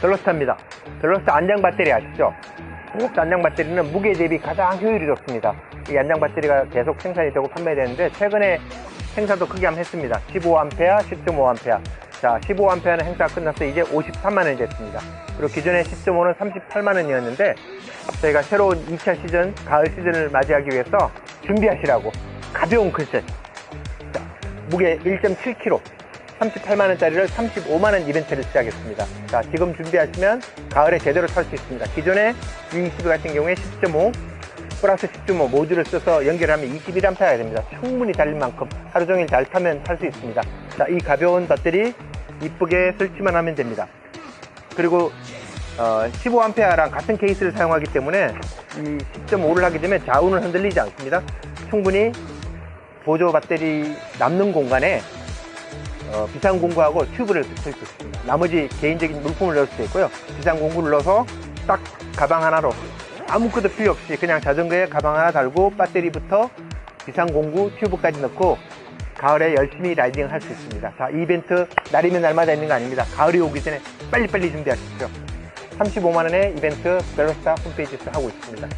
벨로스타입니다. 벨로스타 안장 배터리 아시죠? 벨로스타 안장 배터리는 무게 대비 가장 효율이 좋습니다. 이 안장 배터리가 계속 생산이 되고 판매되는데 최근에 행사도 크게 한번 했습니다. 15A, 10.5A. 자, 15A는 행사가 끝나서 이제 53만 원이 됐습니다. 그리고 기존에 10.5는 38만 원이었는데 저희가 새로운 2차 시즌, 가을 시즌을 맞이하기 위해서 준비하시라고 가벼운. 자, 무게 1.7kg. 38만원짜리를 35만원 이벤트를 시작했습니다. 자, 지금 준비하시면 가을에 제대로 탈 수 있습니다. 기존에 U20 같은 경우에 10.5, 플러스 10.5 모듈을 써서 연결하면 21A가 됩니다. 충분히 달릴 만큼 하루 종일 잘 타면 탈 수 있습니다. 자, 이 가벼운 배터리 이쁘게 설치만 하면 됩니다. 그리고 어, 15A랑 같은 케이스를 사용하기 때문에 이 10.5를 하게 되면 좌우는 흔들리지 않습니다. 충분히 보조 배터리 남는 공간에 어, 비상 공구하고 튜브를 붙일 수 있습니다. 나머지 개인적인 물품을 넣을 수 있고요. 비상 공구를 넣어서 딱 가방 하나로 아무 것도 필요 없이 그냥 자전거에 가방 하나 달고 배터리부터 비상 공구 튜브까지 넣고 가을에 열심히 라이딩을 할수 있습니다. 자, 이 이벤트 날이면 날마다 있는 거 아닙니다. 가을이 오기 전에 빨리빨리 준비하십시오. 35만원의 이벤트 벨로스타 홈페이지에서 하고 있습니다.